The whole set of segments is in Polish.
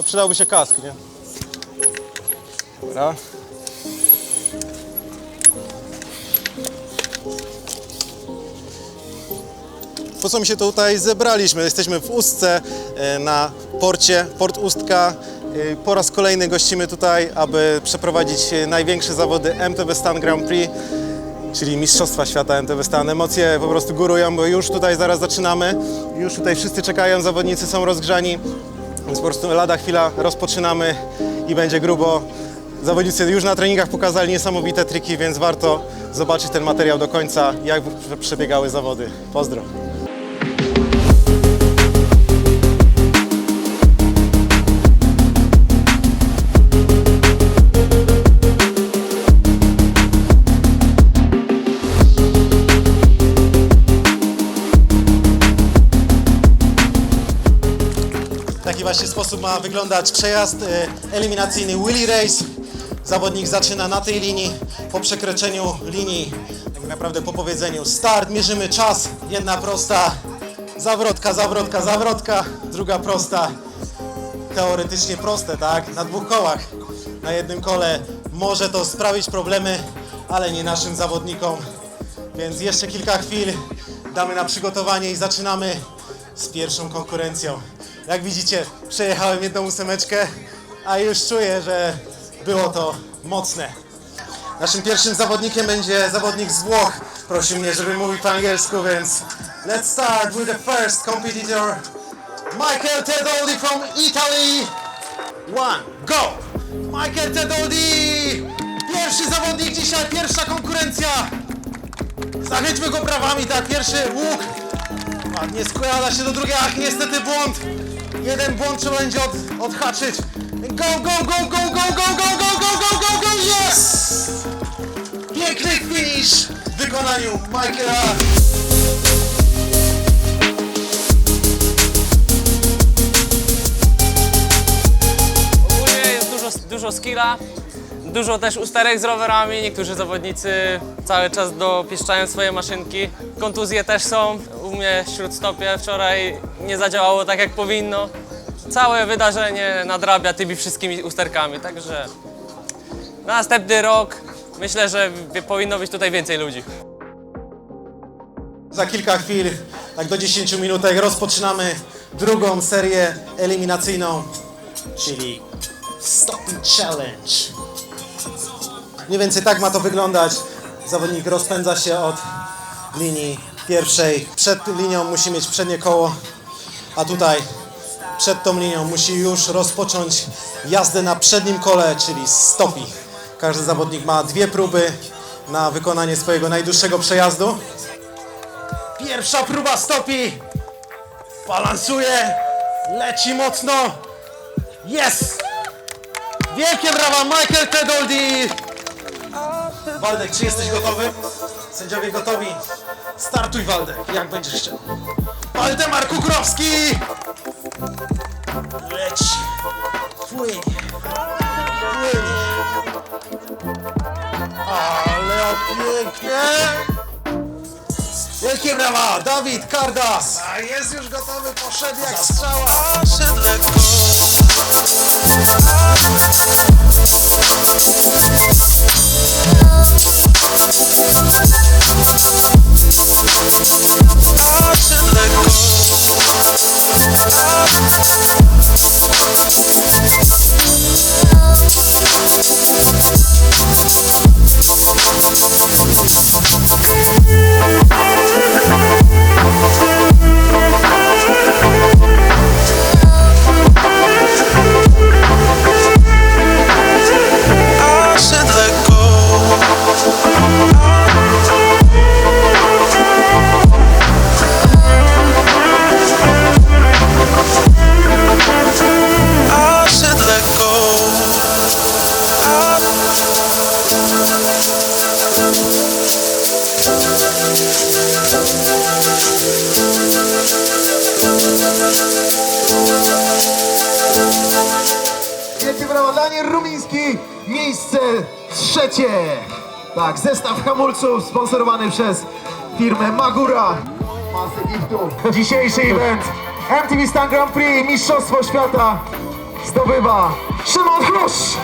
No przydałby się kask, nie? Dobra. Po co my się tutaj zebraliśmy? Jesteśmy w Ustce e, na porcie, port Ustka. E, Po raz kolejny gościmy tutaj, aby przeprowadzić największe zawody MTB Stan Grand Prix, czyli Mistrzostwa Świata MTB Stan. Emocje po prostu górują, bo już tutaj zaraz zaczynamy. Już tutaj wszyscy czekają, zawodnicy są rozgrzani, więc po prostu lada chwila rozpoczynamy i będzie grubo. Zawodnicy już na treningach pokazali niesamowite triki, więc warto zobaczyć ten materiał do końca, jak przebiegały zawody. Pozdro! Taki właśnie sposób ma wyglądać przejazd e, eliminacyjny Willy Race. Zawodnik zaczyna na tej linii. Po przekroczeniu linii, tak naprawdę po powiedzeniu start, mierzymy czas. Jedna prosta, zawrotka, zawrotka, zawrotka. Druga prosta, teoretycznie proste, tak? Na dwóch kołach, na jednym kole. Może to sprawić problemy, ale nie naszym zawodnikom. Więc jeszcze kilka chwil damy na przygotowanie i zaczynamy z pierwszą konkurencją. Jak widzicie, przejechałem jedną ósemeczkę, a już czuję, że było to mocne. Naszym pierwszym zawodnikiem będzie zawodnik z Włoch. Prosił mnie, żebym mówił po angielsku, więc let's start with the first competitor, Michael Tedoldi from Italy. One, go! Michael Tedoldi! Pierwszy zawodnik dzisiaj, pierwsza konkurencja! Zachęćmy go prawami, tak, pierwszy łuk. Ładnie składa się do drugiej, ach, niestety błąd. Jeden błąd trzeba będzie od, odhaczyć. Go, go, go, go, go, go, go, go, go, go, go, go, yes! Piękny finish w wykonaniu Michaela. Ogólnie jest dużo, dużo skilla, dużo też usterek z rowerami. Niektórzy zawodnicy cały czas dopieszczają swoje maszynki. Kontuzje też są. U mnie śródstopie wczoraj nie zadziałało tak jak powinno. Całe wydarzenie nadrabia tymi wszystkimi usterkami, także na następny rok myślę, że powinno być tutaj więcej ludzi. Za kilka chwil, tak do 10 minutek, rozpoczynamy drugą serię eliminacyjną, czyli Stopping Challenge. Mniej więcej tak ma to wyglądać. Zawodnik rozpędza się od linii pierwszej. Przed linią musi mieć przednie koło, a tutaj przed tą linią musi już rozpocząć jazdę na przednim kole, czyli stopi. Każdy zawodnik ma dwie próby na wykonanie swojego najdłuższego przejazdu. Pierwsza próba stopi. Balansuje. Leci mocno. Jest! Wielkie brawa, Michael Tedoldi! Waldek, czy jesteś gotowy? Sędziowie gotowi. Startuj, Waldek, jak będziesz chciał. Waldemar Kukrowski! Leć. Płyń. Płyń. Ale pięknie! Wielkie brawa! Dawid Kardas! A jest już gotowy, poszedł jak strzała! I Wielkie brawa, Daniel Rumiński, miejsce trzecie. Tak, zestaw hamulców sponsorowany przez firmę Magura. Dzisiejszy event MTV Stan Grand Prix, Mistrzostwo Świata zdobywa Szymon Chrusz.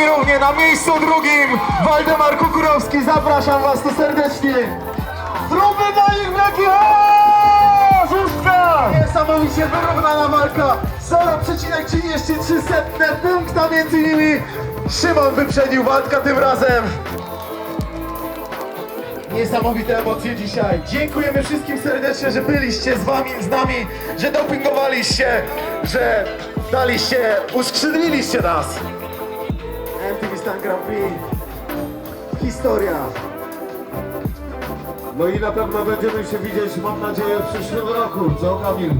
I równie na miejscu drugim Waldemar Kukurowski. Zapraszam Was tu serdecznie. Zróbmy dla nich wielki Szóstka! Niesamowicie wyrównana walka. 0,33 punkta między nimi. Szymon wyprzedził walka tym razem. Niesamowite emocje dzisiaj. Dziękujemy wszystkim serdecznie, że byliście z wami, z nami, że dopingowaliście, że daliście, uskrzydliliście nas. MTV Stan Grand Prix. Historia. No i na pewno będziemy się widzieć, mam nadzieję, w przyszłym roku. Co Kamil?